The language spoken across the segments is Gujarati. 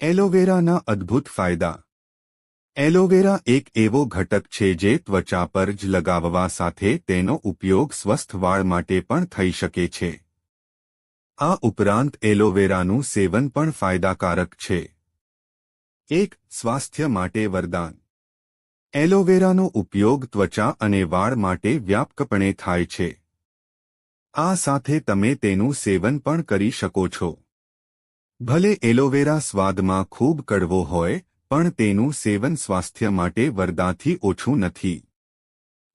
એલોવેરાના અદ્ભુત ફાયદા. એલોવેરા એક એવો ઘટક છે જે ત્વચા પર જ લગાવવા સાથે તેનો ઉપયોગ સ્વસ્થ વાળ માટે પણ થઈ શકે છે. આ ઉપરાંત એલોવેરાનું સેવન પણ ફાયદાકારક છે. એક, સ્વાસ્થ્ય માટે વરદાન. એલોવેરાનો ઉપયોગ ત્વચા અને વાળ માટે વ્યાપકપણે થાય છે. આ સાથે તમે તેનું સેવન પણ કરી શકો છો. ભલે એલોવેરા સ્વાદમાં ખૂબ કડવો હોય, પણ તેનું સેવન સ્વાસ્થ્ય માટે વરદાથી ઓછું નથી.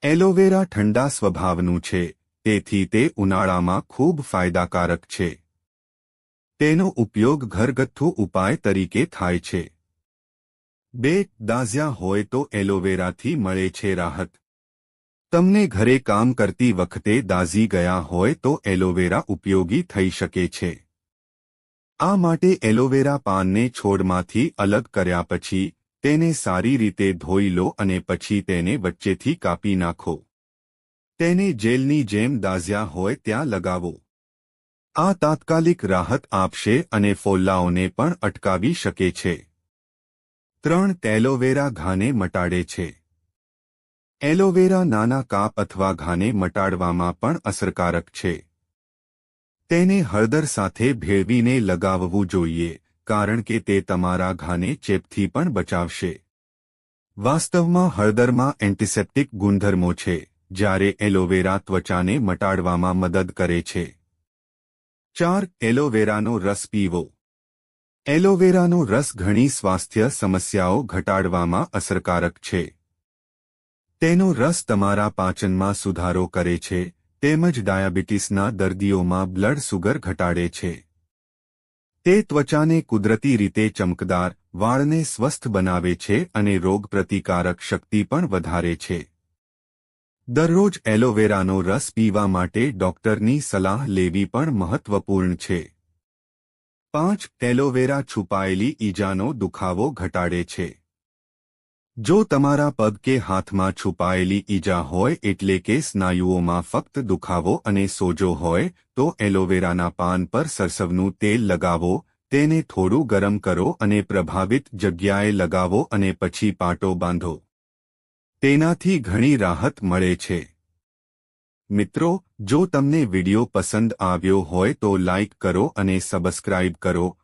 એલોવેરા ઠંડા સ્વભાવનું છે, તેથી તે ઉનાળામાં ખૂબ ફાયદાકારક છે. તેનો ઉપયોગ ઘરગથ્થુ ઉપાય તરીકે થાય છે. બે દાઝ્યા હોય તો એલોવેરાથી મળે છે રાહત. તમને ઘરે કામ કરતી વખતે દાઝી ગયા હોય તો એલોવેરા ઉપયોગી થઈ શકે છે. આ માટે એલોવેરા પાનને છોડમાંથી અલગ કર્યા પછી તેને સારી રીતે ધોઈ લો અને પછી તેને વચ્ચેથી કાપી નાખો. તેને જેલની જેમ દાઝ્યા હોય ત્યાં લગાવો. આ તાત્કાલિક રાહત આપશે અને ફોલ્લાઓને પણ અટકાવી શકે છે. ત્રણ એલોવેરા ઘાને મટાડે છે. એલોવેરા નાના કાપ અથવા ઘાને મટાડવામાં પણ અસરકારક છે. તેને હળદર સાથે ભેળવીને લગાવવું જોઈએ, કારણ કે તે તમારા ઘાને ચેપથી પણ બચાવશે. વાસ્તવમાં હળદરમાં એન્ટિસેપ્ટિક ગુણધર્મો છે, જ્યારે એલોવેરા ત્વચાને મટાડવામાં મદદ કરે છે. ચાર, એલોવેરાનો રસ પીવો. એલોવેરાનો રસ ઘણી સ્વાસ્થ્ય સમસ્યાઓ ઘટાડવામાં અસરકારક છે. તેનો રસ તમારા પાચનમાં સુધારો કરે છે તેમજ ડાયાબિટીસના દર્દીઓમાં બ્લડ સુગર ઘટાડે છે. તે ત્વચાને કુદરતી રીતે ચમકદાર, વાળને સ્વસ્થ બનાવે છે અને રોગપ્રતિકારક શક્તિ પણ વધારે છે. દરરોજ એલોવેરાનો રસ પીવા માટે ડોક્ટરની સલાહ લેવી પણ મહત્વપૂર્ણ છે. પાંચ, એલોવેરા છુપાયેલી ઈજાનો દુખાવો ઘટાડે છે. જો તમારા પગ કે હાથમાં છુપાયેલી ઈજા હોય એટલે કે સ્નાયુઓમાં ફક્ત દુખાવો અને સોજો હોય, તો એલોવેરાના પાન પર સરસવનું તેલ લગાવો, તેને થોડું ગરમ કરો અને પ્રભાવિત જગ્યાએ લગાવો અને પછી પાટો બાંધો. તેનાથી ઘણી રાહત મળે છે. મિત્રો, જો તમને વિડિયો પસંદ આવ્યો હોય તો લાઇક કરો અને સબસ્ક્રાઇબ કરો